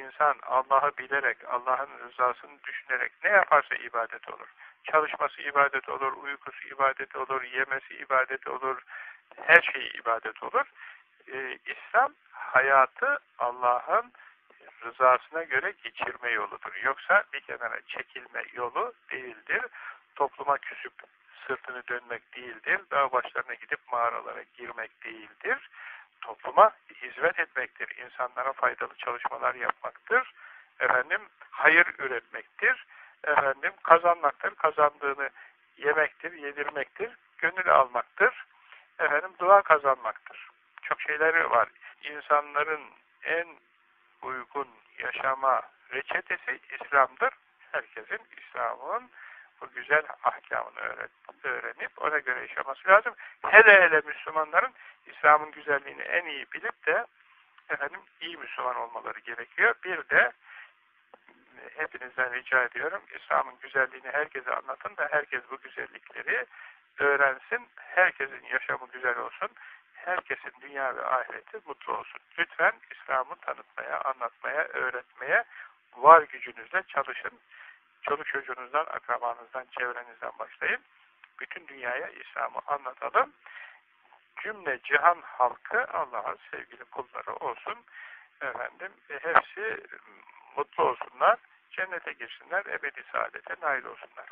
insan Allah'ı bilerek, Allah'ın rızasını düşünerek ne yaparsa ibadet olur. Çalışması ibadet olur, uykusu ibadet olur, yemesi ibadet olur, her şeyi ibadet olur. Ee, İslam hayatı Allah'ın rızasına göre geçirme yoludur. Yoksa bir kenara çekilme yolu değildir. Topluma küsüp sırtını dönmek değildir. Dağ başlarına gidip mağaralara girmek değildir. Topluma hizmet etmektir. İnsanlara faydalı çalışmalar yapmaktır. Efendim hayır üretmektir. Efendim kazanmaktır. Kazandığını yemektir, yedirmektir. Gönül almaktır. Efendim dua kazanmaktır. Çok şeyleri var. İnsanların en uygun yaşama reçetesi İslam'dır. Herkesin İslam'ın bu güzel ahkamını öğrenip ona göre yaşaması lazım. Hele hele Müslümanların İslam'ın güzelliğini en iyi bilip de efendim iyi Müslüman olmaları gerekiyor. Bir de hepinizden rica ediyorum İslam'ın güzelliğini herkese anlatın da herkes bu güzellikleri öğrensin. Herkesin yaşamı güzel olsun. Herkesin dünya ve ahireti mutlu olsun. Lütfen İslam'ı tanıtmaya, anlatmaya, öğretmeye var gücünüzle çalışın. Çoluk çocuğunuzdan, akrabanızdan, çevrenizden başlayın. Bütün dünyaya İslam'ı anlatalım. Cümle cihan halkı Allah'ın sevgili kulları olsun. Efendim, e, hepsi mutlu olsunlar, cennete girsinler, ebedi saadete nail olsunlar.